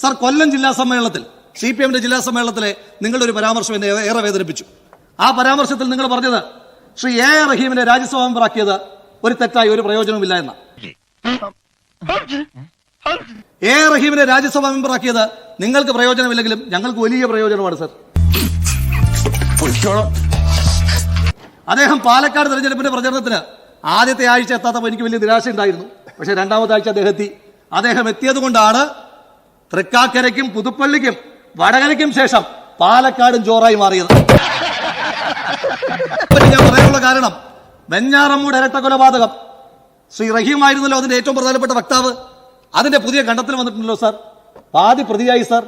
Sir കൊല്ലം ജില്ലാ സമ്മേളനത്തിൽ C P എമ്മിന്റെ ജില്ലാ സമ്മേളനത്തിലെ നിങ്ങളുടെ ഒരു പരാമർശം എന്നെ ഏറെ- വേദനിപ്പിച്ചു. ആ പരാമർശത്തിൽ നിങ്ങൾ പറഞ്ഞത് ശ്രീ എ ആർ റഹീമിനെ രാജ്യസഭാ മെമ്പറാക്കിയത് ഒരു തെറ്റായി ഒരു പ്രയോജനവുമില്ല എന്ന. എ ആർ റഹീമിനെ രാജ്യസഭാ മെമ്പറാക്കിയത് നിങ്ങൾക്ക് പ്രയോജനമില്ലെങ്കിലും ഞങ്ങൾക്ക് വലിയ പ്രയോജനമാണ് സർ. അദ്ദേഹം പാലക്കാട് തെരഞ്ഞെടുപ്പിന്റെ പ്രചരണത്തിന് ആദ്യത്തെ ആഴ്ച എത്താത്തപ്പോൾ എനിക്ക് വലിയ നിരാശ ഉണ്ടായിരുന്നു പക്ഷേ രണ്ടാമത്തെ ആഴ്ച അദ്ദേഹം എത്തി. അദ്ദേഹം എത്തിയത് കൊണ്ടാണ് തൃക്കാക്കരയ്ക്കും പുതുപ്പള്ളിക്കും വടകരയ്ക്കും ശേഷം പാലക്കാടും ജോറായി മാറിയത്. ഞാൻ പറയാനുള്ള കാരണം വെഞ്ഞാറമ്മൂട് ഇരട്ട കൊലപാതകം ശ്രീ റഹീം ആയിരുന്നല്ലോ അതിന്റെ ഏറ്റവും പ്രധാനപ്പെട്ട വക്താവ്. അതിന്റെ പുതിയ കണ്ടെത്തൽ വന്നിട്ടുണ്ടല്ലോ സാർ. പാതി പ്രതിയായി സാർ.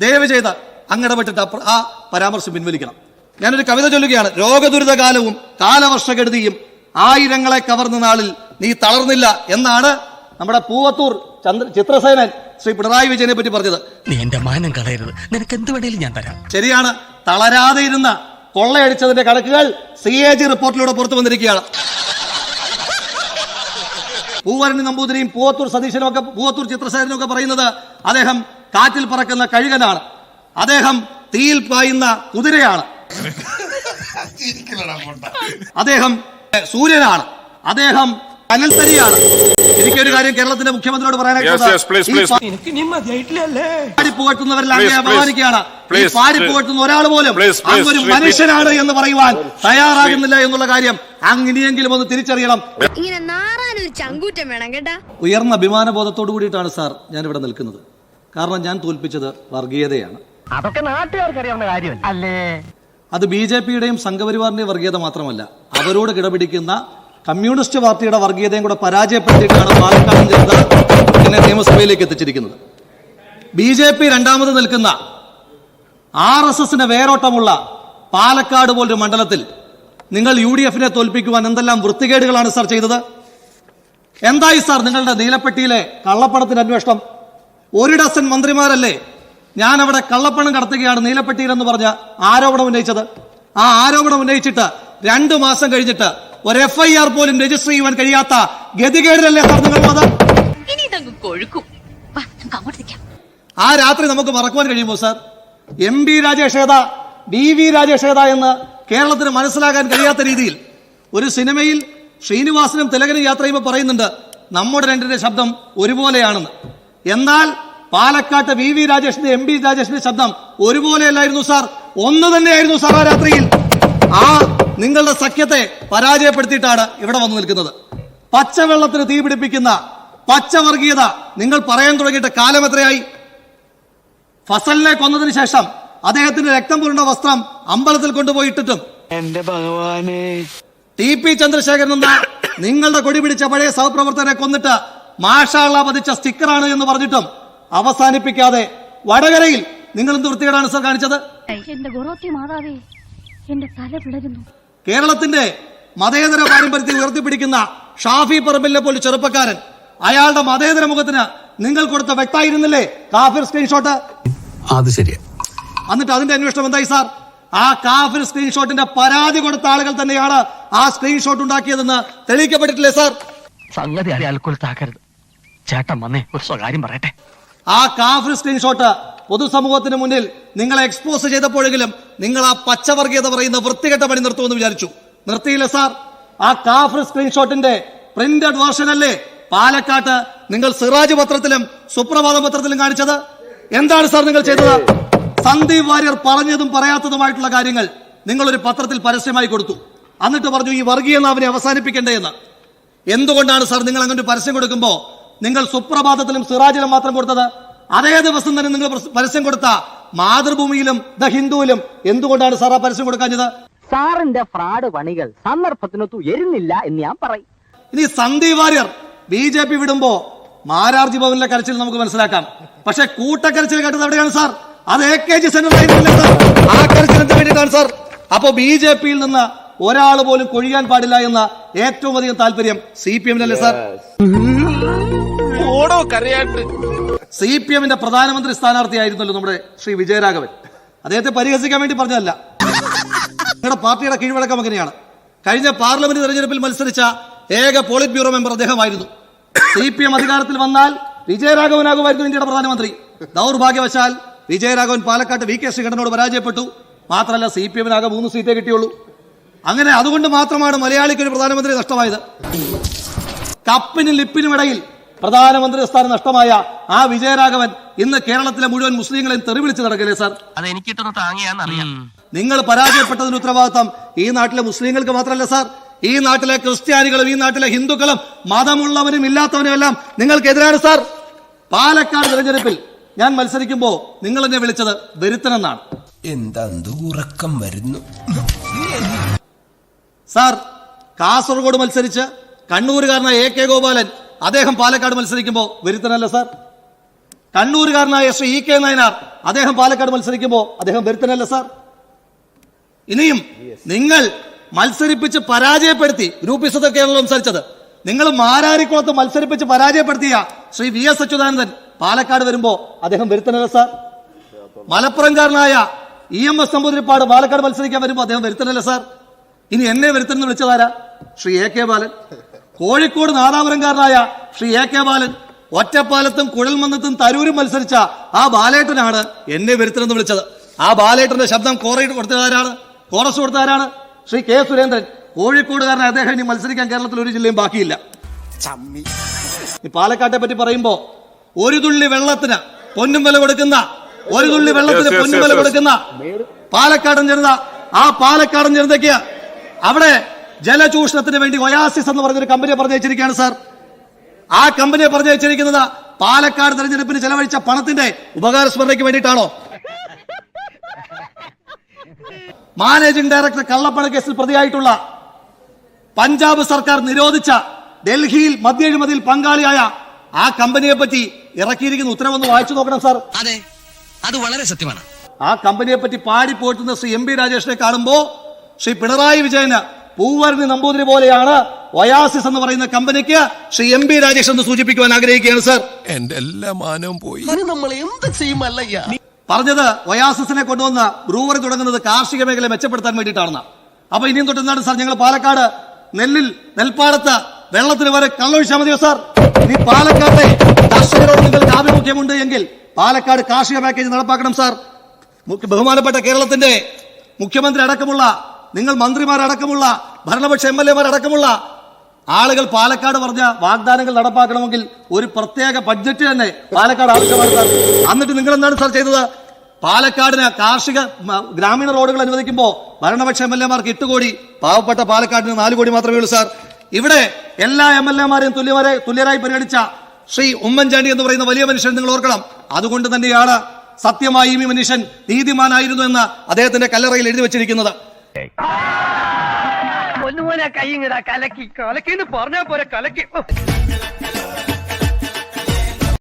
ദയവ് ചെയ്ത് അങ്ങിടപെട്ടിട്ട് ആ പരാമർശം പിൻവലിക്കണം. ഞാനൊരു കവിത ചൊല്ലുകയാണ്. രോഗദുരിതകാലവും കാലവർഷകെടുതിയും ആയിരങ്ങളെ കവർന്ന നാളിൽ നീ തളർന്നില്ല എന്നാണ് നമ്മുടെ പൂവത്തൂർ ചന്ദ്ര ചിത്രസേനൻ ശ്രീ പിണറായി വിജയനെ പറ്റി പറഞ്ഞത്. നീ എന്റെ മാനം കളയരുത്. നിനക്ക് എന്ത് വേണേലും ഞാൻ തരാം. ശരിയാണ്. തളരാതെ ഇരുന്ന കൊള്ളയടിച്ചതിന്റെ കണക്കുകൾ സി എ ജി റിപ്പോർട്ടിലൂടെ പുറത്തു വന്നിരിക്കുകയാണ്. പൂവരണി നമ്പൂതിരിയും പൂവത്തൂർ സതീശനും ഒക്കെ പൂവത്തൂർ ചിത്രസേനനും ഒക്കെ പറയുന്നത് അദ്ദേഹം കാറ്റിൽ പറക്കുന്ന കഴുകനാണ്. അദ്ദേഹം തീയിൽ പായുന്ന കുതിരയാണ്. അദ്ദേഹം സൂര്യനാണ്. അദ്ദേഹം കനൽത്തരിയാണ് എനിക്കൊരു കാര്യം കേരളത്തിന്റെ മുഖ്യമന്ത്രിയോട്. അപമാനിക്കുകയാണ്. ഈ പാടി ഒരാൾ പോലും അങ്ങൊരു മനുഷ്യനാണ് എന്ന് പറയുവാൻ തയ്യാറാകുന്നില്ല എന്നുള്ള കാര്യം അങ്ങനെയെങ്കിലും ഒന്ന് തിരിച്ചറിയണം. ഇങ്ങനെ നാറാനൊരു ചങ്കൂറ്റം വേണം കേട്ടാ. ഉയർന്ന അഭിമാനബോധത്തോടു കൂടിയിട്ടാണ് സാർ ഞാൻ ഇവിടെ നിൽക്കുന്നത്. കാരണം ഞാൻ തോൽപ്പിച്ചത് വർഗീയതയാണ്. അതൊക്കെ നാട്ടുകാർക്കറിയാവുന്ന കാര്യമല്ല? അല്ലേ അത് ബി ജെ പിയുടെയും സംഘപരിവാറിന്റെയും വർഗീയത മാത്രമല്ല. അവരോട് കിടപിടിക്കുന്ന കമ്മ്യൂണിസ്റ്റ് പാർട്ടിയുടെ വർഗീയതയും കൂടെ പരാജയപ്പെടുത്തിയിട്ടാണ് പാലക്കാട് ജനത എന്നെ നിയമസഭയിലേക്ക് എത്തിച്ചിരിക്കുന്നത്. ബി ജെ പി രണ്ടാമത് നിൽക്കുന്ന ആർ എസ് എസിന് വേരോട്ടമുള്ള പാലക്കാട് പോലൊരു മണ്ഡലത്തിൽ നിങ്ങൾ യു ഡി എഫിനെ തോൽപ്പിക്കുവാൻ എന്തെല്ലാം വൃത്തികേടുകളാണ് സാർ ചെയ്തത്? എന്തായി സാർ നിങ്ങളുടെ നീലപ്പെട്ടിയിലെ കള്ളപ്പണത്തിന്റെ അന്വേഷണം? ഒരു ഡസൻ മന്ത്രിമാരല്ലേ ഞാൻ അവിടെ കള്ളപ്പണം കടത്തുകയാണ് നീലപ്പെട്ടിയിൽ എന്ന് പറഞ്ഞ ആരോപണം ഉന്നയിച്ചത്. ആ ആരോപണം ഉന്നയിച്ചിട്ട് രണ്ടു മാസം കഴിഞ്ഞിട്ട് ഒരു എഫ് ഐ ആർ പോലും രജിസ്റ്റർ ചെയ്യുവാൻ കഴിയാത്ത ഗതികേടല്ലേ സാർ നിൽക്കാം. ആ രാത്രി നമുക്ക് മറക്കുവാൻ കഴിയുമോ സാർ? എം ബി രാജേഷ് ഏതാ ഡി വി രാജേഷ് ഏതാ എന്ന് കേരളത്തിന് മനസ്സിലാക്കാൻ കഴിയാത്ത രീതിയിൽ ഒരു സിനിമയിൽ ശ്രീനിവാസനും തിലകനും യാത്ര ചെയ്യുമ്പോൾ പറയുന്നുണ്ട് നമ്മുടെ രണ്ടിന്റെ ശബ്ദം ഒരുപോലെയാണെന്ന്. എന്നാൽ പാലക്കാട്ട് വി വി രാജേഷിന്റെ എം ബി രാജേഷിന്റെ ശബ്ദം ഒരുപോലെയല്ലായിരുന്നു സാർ. ഒന്ന് തന്നെയായിരുന്നു സാർ ആ രാത്രിയിൽ. ആ നിങ്ങളുടെ സഖ്യത്തെ പരാജയപ്പെടുത്തിയിട്ടാണ് ഇവിടെ വന്നു നിൽക്കുന്നത്. പച്ചവെള്ളത്തിന് തീ പിടിപ്പിക്കുന്ന പച്ചവർഗീയത നിങ്ങൾ പറയാൻ തുടങ്ങിയിട്ട് കാലം എത്രയായി? ഫസലിനെ കൊന്നതിന് ശേഷം അദ്ദേഹത്തിന്റെ രക്തം പുരണ്ട വസ്ത്രം അമ്പലത്തിൽ കൊണ്ടുപോയി ഇട്ടിട്ടും. എന്റെ ഭഗവാനെ. ടി പി ചന്ദ്രശേഖരൻ എന്ന നിങ്ങളുടെ കൊടി പിടിച്ച പഴയ സഹപ്രവർത്തകനെ കൊന്നിട്ട് മാഷാള പതിച്ച സ്റ്റിക്കറാണ് എന്ന് പറഞ്ഞിട്ടും അവസാനിപ്പിക്കാതെ വടകരയിൽ നിങ്ങൾ എന്ത് വൃത്തികേടാണ് സർ കാണിച്ചത്? എന്റെ ഗുറോത്തി മാതാവേ എന്റെ തല പിളരുന്നു. കേരളത്തിന്റെ മതേതര പാരമ്പര്യത്തെ ഉയർത്തിപ്പിടിക്കുന്ന ഷാഫി പറമ്പിലെ പോലെ ചെറുപ്പക്കാരൻ. അയാളുടെ മതേതര മുഖത്തിന് നിങ്ങൾ കൊടുത്ത വ്യക്തമായിരുന്നില്ലേ? കാഫിർ സ്ക്രീൻഷോട്ട് അത് ശരിയാ. എന്നിട്ട് അതിന്റെ അന്വേഷണം എന്തായി സാർ? ആ കാഫിർ സ്ക്രീൻഷോട്ടിന്റെ പരാതി കൊടുത്ത ആളുകൾ തന്നെയാണ് ആ സ്ക്രീൻഷോട്ട് ഉണ്ടാക്കിയതെന്ന് തെളിയിക്കപ്പെട്ടിട്ടില്ലേ സാർ? സംഗതി അയാൾക്കൊരുത്താക്കരുത് ചേട്ടൻ വന്നേ ഒരു സ്വകാര്യം പറയട്ടെ. ആ കാഫിർ സ്ക്രീൻഷോട്ട് പൊതുസമൂഹത്തിന് മുന്നിൽ നിങ്ങളെ എക്സ്പോസ് ചെയ്തപ്പോഴെങ്കിലും നിങ്ങൾ ആ പച്ചവർഗീയത പറയുന്ന വൃത്തികെട്ട പണി നിർത്തുമെന്ന് വിചാരിച്ചു. നിർത്തിയില്ല സാർ ആ കാഫർ സ്ക്രീൻഷോട്ടിന്റെ പ്രിന്റഡ് വേർഷൻ അല്ലേ പാലക്കാട്ട് നിങ്ങൾ സിറാജ് പത്രത്തിലും സുപ്രഭാത പത്രത്തിലും കാണിച്ചത്? എന്താണ് സാർ നിങ്ങൾ ചെയ്തത്? സന്ദീപ് വാര്യർ പറഞ്ഞതും പറയാത്തതുമായിട്ടുള്ള കാര്യങ്ങൾ നിങ്ങൾ ഒരു പത്രത്തിൽ പരസ്യമായി കൊടുത്തു. എന്നിട്ട് പറഞ്ഞു ഈ വർഗീയ നാവിനെ അവസാനിപ്പിക്കണ്ടേ എന്ന്. എന്തുകൊണ്ടാണ് സാർ നിങ്ങൾ അങ്ങനെ ഒരു പരസ്യം കൊടുക്കുമ്പോൾ നിങ്ങൾ സുപ്രഭാതത്തിലും സിറാജിലും മാത്രം കൊടുത്തത്? അതേ ദിവസം തന്നെ നിങ്ങൾ പരസ്യം കൊടുത്ത മാതൃഭൂമിയിലും ദ ഹിന്ദുവിലും എന്തുകൊണ്ടാണ് സാർ ആ പരസ്യം കൊടുക്കാഞ്ഞത്? സാറിന്റെ ഫ്രാഡ് പണികൾ സന്ദർഭത്തിനൊത്തു എരുന്നില്ല എന്ന് ഞാൻ പറയും. ഇനി Sandeep Warrier B J P വിടുമ്പോ Mararji ഭവനിലെ കരച്ചിൽ നമുക്ക് മനസ്സിലാക്കാം. പക്ഷെ കൂട്ടക്കരച്ചിൽ കേട്ടത് എവിടെയാണ് സാർ? അത് A K G centre sir. ആ കരച്ചിലിന് വേണ്ടിയിട്ടാണ് സാർ. അപ്പോ ബി ജെ പിയിൽ നിന്ന് ഒരാൾ പോലും കൊഴിയാൻ പാടില്ല എന്ന ഏറ്റവും അധികം താല്പര്യം സി പി എമ്മിനല്ലേ സാർ? സി പി എമ്മിന്റെ പ്രധാനമന്ത്രി സ്ഥാനാർത്ഥിയായിരുന്നല്ലോ നമ്മുടെ ശ്രീ വിജയരാഘവൻ. അദ്ദേഹത്തെ പരിഹസിക്കാൻ വേണ്ടി പറഞ്ഞതല്ല. നിങ്ങളുടെ പാർട്ടിയുടെ കീഴ്വഴക്കം അങ്ങനെയാണ്. കഴിഞ്ഞ പാർലമെന്റ് തെരഞ്ഞെടുപ്പിൽ മത്സരിച്ച ഏക പോളിറ്റ് ബ്യൂറോ മെമ്പർ അദ്ദേഹമായിരുന്നു. സി പി എം അധികാരത്തിൽ വന്നാൽ വിജയരാഘവനാകുമായിരുന്നു ഇന്ത്യയുടെ പ്രധാനമന്ത്രി. ദൗർഭാഗ്യവശാൽ വിജയരാഘവൻ പാലക്കാട്ട് വി കെ ശ്രീകണ്ഠനോട് പരാജയപ്പെട്ടു. മാത്രമല്ല സി പി എമ്മിനാകെ മൂന്ന് സീറ്റേ കിട്ടിയുള്ളൂ. അങ്ങനെ അതുകൊണ്ട് മാത്രമാണ് മലയാളിക്ക് ഒരു പ്രധാനമന്ത്രി നഷ്ടമായത്. കപ്പിനും ലിപ്പിനും ഇടയിൽ പ്രധാനമന്ത്രി സ്ഥാനം നഷ്ടമായ ആ വിജയരാഘവൻ ഇന്ന് കേരളത്തിലെ മുഴുവൻ മുസ്ലിങ്ങളെയും തെറിവിളിച്ച് നടക്കില്ലേ സാർ? അത് എനിക്ക് കിട്ടുന്ന താങ്ങിയാന്നറിയാം നിങ്ങൾ പരാജയപ്പെട്ടതിന് ഉത്തരവാദിത്തം ഈ നാട്ടിലെ മുസ്ലിങ്ങൾക്ക് മാത്രമല്ല സാർ. ഈ നാട്ടിലെ ക്രിസ്ത്യാനികളും ഈ നാട്ടിലെ ഹിന്ദുക്കളും മതമുള്ളവരും ഇല്ലാത്തവരും എല്ലാം നിങ്ങൾക്കെതിരാണ് സാർ. പാലക്കാട് തെരഞ്ഞെടുപ്പിൽ ഞാൻ മത്സരിക്കുമ്പോ നിങ്ങൾ എന്നെ വിളിച്ചത് വരുത്തനെന്നാണ് എന്താ ഉറക്കം വരുന്നു? സാർ കാസർഗോഡ് മത്സരിച്ച് കണ്ണൂരുകാരനായ എ കെ ഗോപാലൻ അദ്ദേഹം പാലക്കാട് മത്സരിക്കുമ്പോൾ വരുത്തനല്ല സാർ. കണ്ണൂരുകാരനായ ശ്രീ ഇ കെ നയനാർ അദ്ദേഹം പാലക്കാട് മത്സരിക്കുമ്പോൾ അദ്ദേഹം വരുത്തനല്ല സാർ. ഇനിയും നിങ്ങൾ മത്സരിപ്പിച്ച് പരാജയപ്പെടുത്തി ഗ്രൂപ്പ് സംസാരിച്ചത്. നിങ്ങൾ മാരാരിക്കുളത്ത് മത്സരിപ്പിച്ച് പരാജയപ്പെടുത്തിയ ശ്രീ വി എസ് അച്യുതാനന്ദൻ പാലക്കാട് വരുമ്പോ അദ്ദേഹം വരുത്തനല്ല sir. മലപ്പുറംകാരനായ E M S Namboodiripad Palakkad മത്സരിക്കാൻ വരുമ്പോൾ അദ്ദേഹം വരുത്തനല്ല സാർ. ഇനി എന്നെ വരുത്തനെന്ന് വിളിച്ചതാരാ ശ്രീ എ കെ ബാലൻ. കോഴിക്കോട് നാദാപുരംകാരനായ ശ്രീ എ കെ ബാലൻ ഒറ്റപ്പാലത്തും കുഴൽമന്നത്തും തരൂരും മത്സരിച്ച ആ ബാലേട്ടനാണ് എന്നെ വരുത്തനെന്ന് വിളിച്ചത്. ആ ബാലേട്ടന്റെ ശബ്ദം കോറ കൊടുത്തതാരാണ്? കോറസ് കൊടുത്തതാരാണ്? ശ്രീ കെ സുരേന്ദ്രൻ. കോഴിക്കോടുകാരനെ അദ്ദേഹം ഇനി മത്സരിക്കാൻ കേരളത്തിൽ ഒരു ജില്ലയും ബാക്കിയില്ല. ഈ പാലക്കാട്ടെ പറ്റി പറയുമ്പോ ഒരു തുള്ളി വെള്ളത്തിന് പൊന്നും വില കൊടുക്കുന്ന ഒരു തുള്ളി വെള്ളത്തിന് പൊന്നും വില കൊടുക്കുന്ന പാലക്കാടൻ ജനത ആ പാലക്കാടൻ ജനതയ്ക്ക് അവിടെ ജലചൂഷണത്തിന് വേണ്ടി ഒയാസിസ് എന്ന് പറഞ്ഞൊരു കമ്പനിയെ പറഞ്ഞയച്ചിരിക്കുകയാണ് സാർ. ആ കമ്പനിയെ പറഞ്ഞയച്ചിരിക്കുന്നത് പാലക്കാട് തെരഞ്ഞെടുപ്പിന് ചെലവഴിച്ച പണത്തിന്റെ ഉപകാരസ്മരണയ്ക്ക് വേണ്ടിയിട്ടാണോ? മാനേജിംഗ് ഡയറക്ടർ കള്ളപ്പണ കേസിൽ പ്രതിയായിട്ടുള്ള പഞ്ചാബ് സർക്കാർ നിരോധിച്ച ഡൽഹിയിൽ മദ്യഴിമതിയിൽ പങ്കാളിയായ ആ കമ്പനിയെ പറ്റി ഇറക്കിയിരിക്കുന്ന ഉത്തരവൊന്ന് വായിച്ചു നോക്കണം സാർ. അതെ അത് വളരെ സത്യമാണ്. ആ കമ്പനിയെ പറ്റി പാടി പോയിട്ടുന്ന ശ്രീ എം പി രാജേഷിനെ കാണുമ്പോ ശ്രീ പിണറായി വിജയന് പൂവരണി നമ്പൂതിരി പോലെയാണ് ഒയാസിസ് എന്ന് പറയുന്ന കമ്പനിക്ക് ശ്രീ എം ബി രാജേഷ് എന്ന് സൂചിപ്പിക്കുവാൻ ആഗ്രഹിക്കുകയാണ് സർ. എന്റെ എല്ലാ മാനവും പോയി. നമ്മൾ എന്ത് ചെയ്യുമല്ലയ്യ? പറഞ്ഞത് ഒയാസിസിനെ കൊണ്ടുവന്ന് ബ്രൂവറി തുടങ്ങുന്നത് കാർഷിക മേഖല മെച്ചപ്പെടുത്താൻ വേണ്ടിയിട്ടാണെന്ന്. അപ്പൊ ഇനിയും തൊട്ട് എന്താണ് സാർ? ഞങ്ങൾ പാലക്കാട് നെല്ലിൽ നെൽപ്പാടത്ത് വെള്ളത്തിന് വരെ കള്ളൊഴിച്ചാൽ മതിയോ സാർ? ഇനി പാലക്കാട്ടെ കർഷകരോട് നിങ്ങൾക്ക് ആഭിമുഖ്യമുണ്ട് എങ്കിൽ പാലക്കാട് കാർഷിക പാക്കേജ് നടപ്പാക്കണം സാർ. ബഹുമാനപ്പെട്ട കേരളത്തിന്റെ മുഖ്യമന്ത്രി അടക്കമുള്ള നിങ്ങൾ മന്ത്രിമാരടക്കമുള്ള ഭരണപക്ഷ എം എൽ എമാരടക്കമുള്ള ആളുകൾ പാലക്കാട് പറഞ്ഞ വാഗ്ദാനങ്ങൾ നടപ്പാക്കണമെങ്കിൽ ഒരു പ്രത്യേക ബഡ്ജറ്റ് തന്നെ പാലക്കാട് ആവശ്യമാണ് എന്നിട്ട് നിങ്ങൾ എന്താണ് സാർ ചെയ്തത്? പാലക്കാടിന് കാർഷിക ഗ്രാമീണ റോഡുകൾ അനുവദിക്കുമ്പോൾ ഭരണപക്ഷ എം എൽ എമാർക്ക് എട്ട് കോടി പാവപ്പെട്ട പാലക്കാടിന് നാല് കോടി മാത്രമേ ഉള്ളൂ സാർ ഇവിടെ എല്ലാ എം എൽ എമാരെയും തുല്യമാരെ തുല്യരായി പരിഗണിച്ച ശ്രീ ഉമ്മൻചാണ്ടി എന്ന് പറയുന്ന വലിയ മനുഷ്യൻ നിങ്ങൾ ഓർക്കണം. അതുകൊണ്ട് തന്നെയാണ് സത്യമായി ഈ മനുഷ്യൻ നീതിമാനായിരുന്നു എന്ന് അദ്ദേഹത്തിന്റെ കല്ലറയിൽ എഴുതി വെച്ചിരിക്കുന്നത്. പൊന്നുമോനെ കൈ കലക്കി കലക്കി. എന്ന് പറഞ്ഞാ പോരെ കലക്കി.